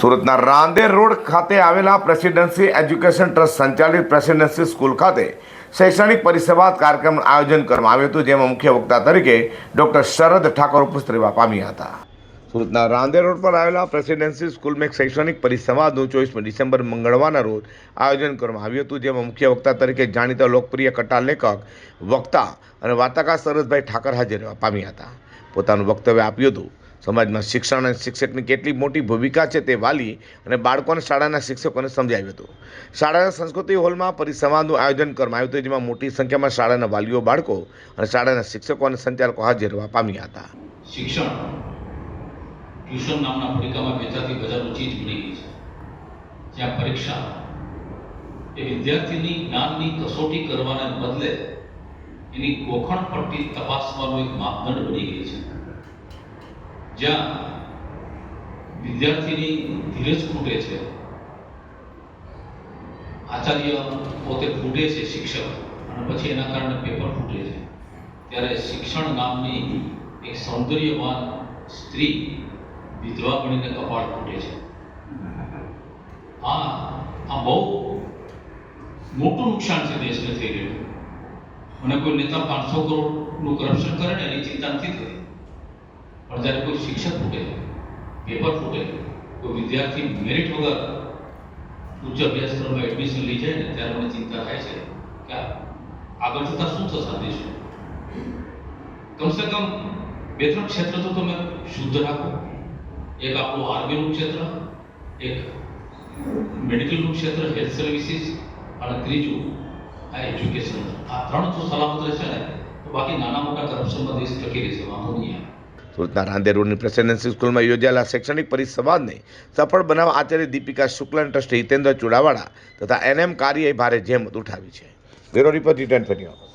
સુરતના રાંદેર રોડ ખાતે આવેલા પ્રેસિડેન્સી એજ્યુકેશન ટ્રસ્ટ સંચાલિત પ્રેસિડેન્સી સ્કૂલ ખાતે શૈક્ષણિક પરિસંવાદ કાર્યક્રમનું આયોજન કરવામાં આવ્યું હતું, જેમાં મુખ્ય વક્તા તરીકે ડોક્ટર શરદ ઠાકોર ઉપસ્થિત રહેવા પામ્યા હતા. સુરતના રાંદેર રોડ પર આવેલા પ્રેસિડેન્સી સ્કૂલમાં એક શૈક્ષણિક પરિસંવાદનું ચોવીસમી ડિસેમ્બર મંગળવારના રોજ આયોજન કરવામાં આવ્યું હતું, જેમાં મુખ્ય વક્તા તરીકે જાણીતા લોકપ્રિય કટા લેખક, વક્તા અને વાર્તાકાર સરદભાઈ ઠાકર હાજર પામ્યા હતા. પોતાનું વક્તવ્ય આપ્યું હતું. સમાજમાં શિક્ષણ અને શિક્ષકની કેટલી મોટી ભૂમિકા છે તે વાલી અને બાળકોને શાળાના શિક્ષકોને સમજાવ્યું હતું. શાળાના સંસ્કૃતિ હોલમાં પરિસંવાદનું આયોજન કરવામાં આવ્યું હતું, જેમાં મોટી સંખ્યામાં શાળાના વાલીઓ, બાળકો અને શાળાના શિક્ષકો અને સંચાલકો હાજર રહેવા પામ્યા હતા. શિક્ષણ ટ્યુશન નામના ભૂમિકામાં વેચાતી બજારનું ચીજ બની ગઈ છે. જ્યાં પરીક્ષા એ વિદ્યાર્થીની જ્ઞાનની કસોટી કરવાને બદલે એની ગોખણ પટ્ટી તપાસવાનો એક માપદંડ બની ગઈ છે. જ્યાં વિદ્યાર્થીની ધીરજ ખૂટે છે. આચાર્ય પોતે ફૂટે છે શિક્ષક, અને પછી એના કારણે પેપર ફૂટે છે. ત્યારે શિક્ષણ નામની એક સૌંદર્યવાન સ્ત્રી વિધવા બનીને કપાળ ફૂટે છે. આ આ બહુ મોટું નુકસાન છે દેશને થઈ રહ્યું મને કોઈ નેતા પાંચસો કરોડનું કરપ્શન કરે ને એની ચિંતા નથી થતી. પણ જ્યારે કોઈ શિક્ષક ફૂટે પેપર ફૂટે કોઈ વિદ્યાર્થી મેરિટ વગર ઉચ્ચ અભ્યાસક્રમમાં એડમિશન લઈ જાય ને ત્યારે મને ચિંતા થાય છે કે આ આગળ જતાં શું થશે આ દેશનું કમસે કમ બે ત્રણ ક્ષેત્ર તો તમે શુદ્ધ રાખો એક આપણું આર્મીનું ક્ષેત્ર એક મેડિકલનું ક્ષેત્ર હેલ્થ સર્વિસીસ અને ત્રીજું આ એજ્યુકેશન આ ત્રણ જો સલામત રહેશે ને તો બાકી નાના મોટા કરપ્શનમાં દેશ ટકી રહેશે વાંધો નહીં આવે સુરતના રાંધે રોડની પ્રેસિડેન્સી સ્કૂલમાં યોજાયેલા શૈક્ષણિક પરિસંવાદને સફળ બનાવવા આચાર્ય દીપિકા શુક્લ ટ્રસ્ટ હિતેન્દ્ર ચુડાવાડા તથા એનએમ કાર્યએ ભારે જહેમત ઉઠાવી છે. Bureau report return